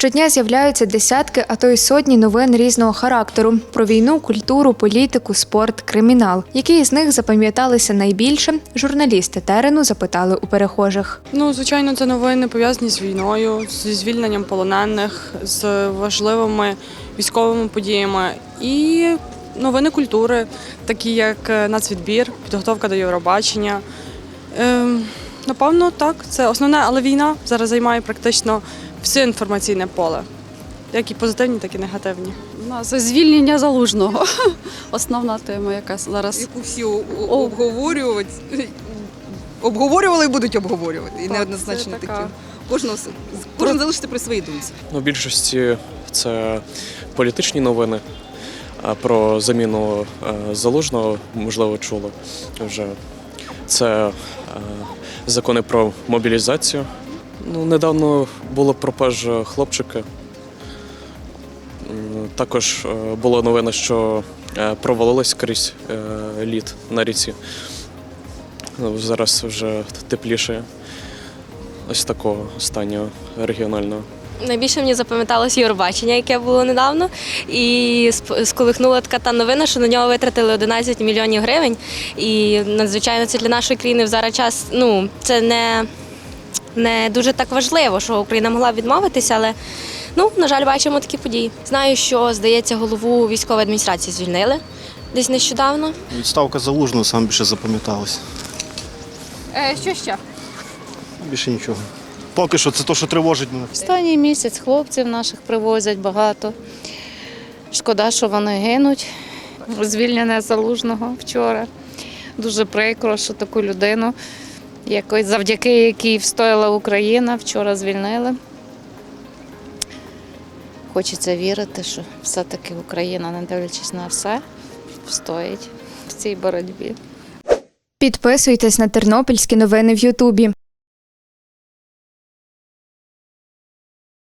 Щодня з'являються десятки, а то й сотні новин різного характеру про війну, культуру, політику, спорт, кримінал. Які із них запам'яталися найбільше? Журналісти терену запитали у перехожих. Ну, звичайно, це новини пов'язані з війною, зі звільненням полонених, з важливими військовими подіями і новини культури, такі як е, нацвідбір, підготовка до Євробачення. Ем, напевно, так, це основне, але війна зараз займає практично все інформаційне поле, як і позитивні, так і негативні. У нас звільнення залужного. Основна тема, яка зараз. яку всі обговорювати, обговорювали і будуть обговорювати. І Так, неоднозначно така. такі. Кожного кожен залишити при своїй думці. Ну, в більшості це політичні новини. А про заміну е, залужного, можливо, чули вже. Це е, закони про мобілізацію. Ну, недавно було пропаж хлопчика. Також е, була новина, що е, провалилась крізь е, лід на ріці. Ну, Зараз вже тепліше. Ось такого останнього регіонального. Найбільше мені запам'яталось Євробачення, яке було недавно, і сколихнула така та новина, що на нього витратили 11 мільйонів гривень. І надзвичайно це для нашої країни в зараз час. Ну це не, не дуже так важливо, що Україна могла б відмовитися, але ну на жаль, бачимо такі події. Знаю, що здається, голову військової адміністрації звільнили десь нещодавно. Відставка залужного сам більше запам'яталась. Що ще? Більше нічого. Поки що це те, що тривожить мене. Останній місяць хлопців наших привозять багато. Шкода, що вони гинуть. Звільнення залужного вчора. Дуже прикро, що таку людину, якої, завдяки якій встояла Україна, вчора звільнили. Хочеться вірити, що все-таки Україна, не дивлячись на все, встоїть в цій боротьбі. Підписуйтесь на тернопільські новини в Ютубі.